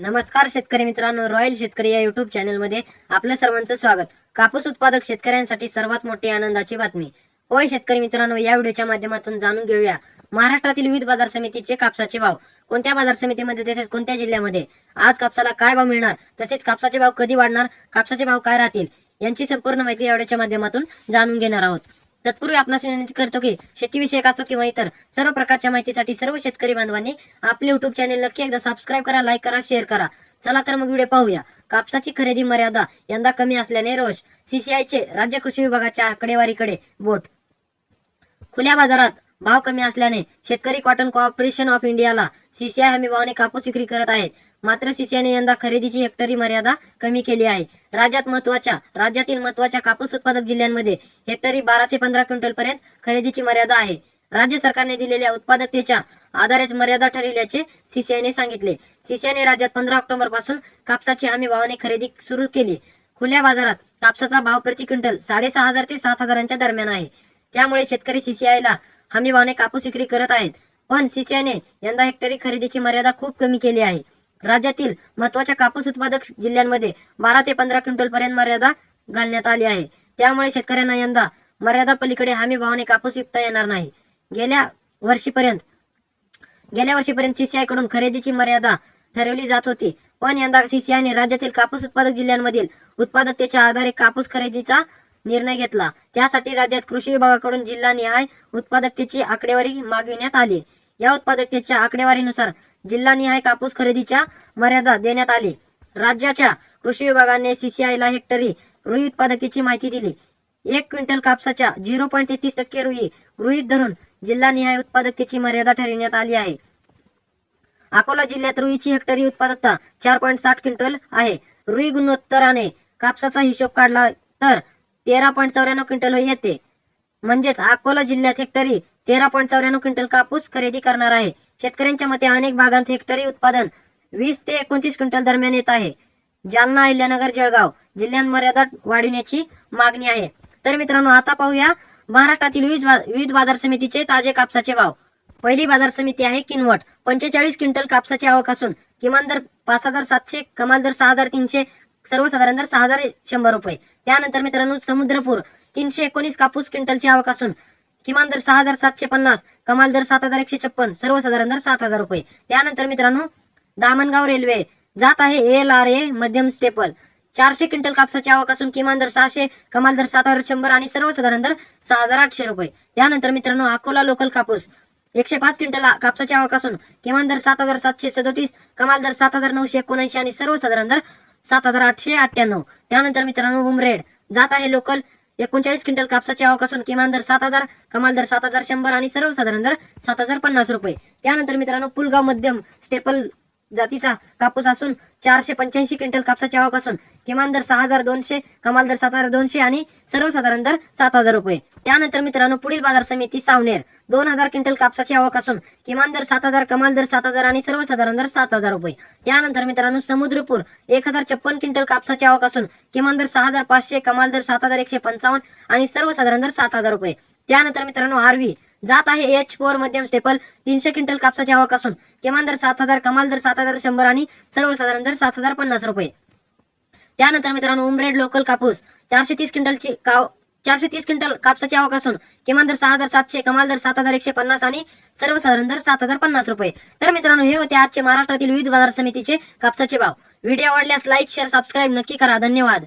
नमस्कार शेतकरी मित्रांनो रॉयल शेतकरी या युट्यूब चॅनलमध्ये आपलं सर्वांचं स्वागत. कापूस उत्पादक शेतकऱ्यांसाठी सर्वात मोठी आनंदाची बातमी. होय शेतकरी मित्रांनो या व्हिडिओच्या माध्यमातून जाणून घेऊया. महाराष्ट्रातील विविध बाजार समितीचे कापसाचे भाव. कोणत्या बाजार समितीमध्ये तसेच कोणत्या जिल्ह्यामध्ये? आज कापसाला काय भाव मिळणार? तसेच कापसाचे भाव कधी वाढणार? कापसाचे भाव काय राहतील? यांची संपूर्ण माहिती या व्हिडिओच्या माध्यमातून जाणून घेणार आहोत. तत्पूर्वी आपणास विनंती करतो की शेतीविषयक असो किंवा इतर सर्व प्रकारच्या माहितीसाठी सर्व शेतकरी बांधवांनी आपले युट्यूब चॅनल नक्की एकदा सबस्क्राईब करा लाईक करा शेअर करा. चला तर मग व्हिडिओ पाहूया. कापसाची खरेदी मर्यादा यंदा कमी असल्याने रोष. सीसीआयचे राज्य कृषी विभागाच्या आकडेवारीकडे बोट. खुल्या बाजारात भाव कमी असल्याने शेतकरी कॉटन कॉर्पोरेशन ऑफ इंडियाला सीसीआय हमी भावाने कापूस विक्री करत आहेत. मात्र सीसीआयने यंदा खरेदीची हेक्टरी मर्यादा कमी केली आहे. राज्यात महत्त्वाच्या राज्यातील महत्त्वाच्या कापूस उत्पादक जिल्ह्यांमध्ये हेक्टरी बारा ते पंधरा क्विंटल पर्यंत खरेदीची मर्यादा आहे. राज्य सरकारने दिलेल्या उत्पादकतेच्या आधारेच मर्यादा ठरविल्याचे सीसीआयने सांगितले. सीसीआयने राज्यात पंधरा ऑक्टोबरपासून कापसाची हमी भावाने खरेदी सुरू केली. खुल्या बाजारात कापसाचा भाव प्रति क्विंटल साडेसहा हजार ते सात हजारांच्या दरम्यान आहे. त्यामुळे शेतकरी सीसीआयला हमी भावाने कापूस विक्री करत आहेत. पण सीसीआयने यंदा हेक्टरी खरेदीची मर्यादा खूप कमी केली आहे. राज्यातील महत्त्वाच्या कापूस उत्पादक जिल्ह्यांमध्ये बारा ते पंधरा क्विंटल पर्यंत मर्यादा घालण्यात आली आहे. त्यामुळे शेतकऱ्यांना यंदा मर्यादा पलीकडे हमी भावाने कापूस विकता येणार नाही. गेल्या वर्षीपर्यंत गेल्या वर्षीपर्यंत सीसीआयकडून खरेदीची मर्यादा ठरवली जात होती. पण यंदा सीसीआयने राज्यातील कापूस उत्पादक जिल्ह्यांमधील उत्पादकतेच्या आधारे कापूस खरेदीचा निर्णय घेतला. त्यासाठी राज्यात कृषी विभागाकडून जिल्हा निहाय उत्पादकतेची आकडेवारी मागविण्यात आली. या उत्पादकतेच्या आकडेवारीनुसार जिल्हानिहाय कापूस खरेदीच्या मर्यादा देण्यात आली. राज्याच्या कृषी विभागाने सीसीआयला हेक्टरी रुई उत्पादकतेची माहिती दिली. एक क्विंटल कापसाच्या झिरो पॉईंट तेहतीस टक्के रुई गृहीत धरून जिल्हानिहाय उत्पादकतेची मर्यादा ठरविण्यात आली आहे. अकोला जिल्ह्यात रुईची हेक्टरी उत्पादकता चार पॉईंट साठ क्विंटल आहे. रुई गुणोत्तराने कापसाचा हिशोब काढला तर तेरा पॉईंट चौऱ्याण्णव क्विंटल येते. म्हणजेच अकोला जिल्ह्यात हेक्टरी तेरा पॉईंट चौऱ्याण्णव क्विंटल कापूस खरेदी करणार आहे. शेतकऱ्यांच्या मते अनेक भागांत हेक्टरी उत्पादन वीस ते एकोणतीस क्विंटल दरम्यान येत आहे. जालना अहिल्यानगर जळगाव जिल्ह्यात मर्यादा वाढविण्याची मागणी आहे. तर मित्रांनो आता पाहूया महाराष्ट्रातील विविध विविध बाजार समितीचे ताजे कापसाचे भाव. पहिली बाजार समिती आहे किनवट. पंचेचाळीस क्विंटल कापसाची आवक असून किमान दर पाच हजार सातशे कमाल दर सहा हजार तीनशे सर्वसाधारण दर सहा हजार शंभर रुपये. त्यानंतर मित्रांनो समुद्रपूर तीनशे एकोणीस कापूस क्विंटलची आवक असून किमान दर सहा हजार सातशे पन्नास कमाल दर सात हजार एकशे छप्पन सर्वसाधारण दर सात हजार रुपये. त्यानंतर मित्रांनो दामणगाव रेल्वे. जात आहे एल आर ए मध्यम स्टेपल. चारशे क्विंटल कापसाची आवक असून किमान दर सहाशे कमाल दर सात हजार शंभर आणि सर्वसाधारण दर सहा हजार आठशे रुपये. त्यानंतर मित्रांनो अकोला लोकल कापूस. एकशे पाच क्विंटल कापसाची आवक असून किमान दर सात हजार सातशे सदोतीस कमाल दर सात हजार नऊशे एकोणऐंशी आणि सर्वसाधारण दर सात हजार आठशे अठ्ठ्याण्णव. त्यानंतर मित्रांनो उमरेड. जात आहे लोकल एकोणचाळीस क्विंटल कापसाची आवक असून किमान दर सात हजार कमाल दर सात हजार शंभर आणि सर्वसाधारण दर सात हजार पन्नास रुपये. त्यानंतर मित्रांनो पुलगाव मध्यम स्टेपल जातीचा कापूस असून चारशे पंच्याऐंशी क्विंटल कापसाची आवक असून किमान दर सहा हजार दोनशे कमाल दर सात हजार दोनशे आणि सर्वसाधारण दर सात हजार रुपये. त्यानंतर मित्रांनो पुढील बाजार समिती सावनेर. दोन हजार क्विंटल कापसाची आवक असून किमान दर सात हजार कमाल दर सात हजार आणि सर्वसाधारण दर सात हजार रुपये. त्यानंतर मित्रांनो समुद्रपूर. एक हजार छप्पन क्विंटल कापसाची आवक असून किमान दर सहा हजार पाचशे कमाल दर सात हजार एकशे पंचावन्न आणि सर्वसाधारण दर सात हजार रुपये. त्यानंतर मित्रांनो आरवी. जात आहे एच फोर मध्यम स्टेपल तीनशे क्विंटल कापसाची आवक असून किमान दर सात हजार कमाल दर सात हजार शंभर आणि सर्वसाधारण दर सात हजार पन्नास रुपये. त्यानंतर मित्रांनो उमरेड लोकल कापूस. चारशे तीस क्विंटलची काव चारशे तीस क्विंटल कापसाची आवक असून किमान दर सहा हजार सातशे कमाल दर सात हजार एकशे पन्नास आणि सर्वसाधारण दर सात हजार पन्नास रुपये. तर मित्रांनो हे होते आजचे महाराष्ट्रातील विविध बाजार समितीचे कापसाचे भाव. व्हिडिओ आवडल्यास लाईक शेअर सबस्क्राईब नक्की करा. धन्यवाद.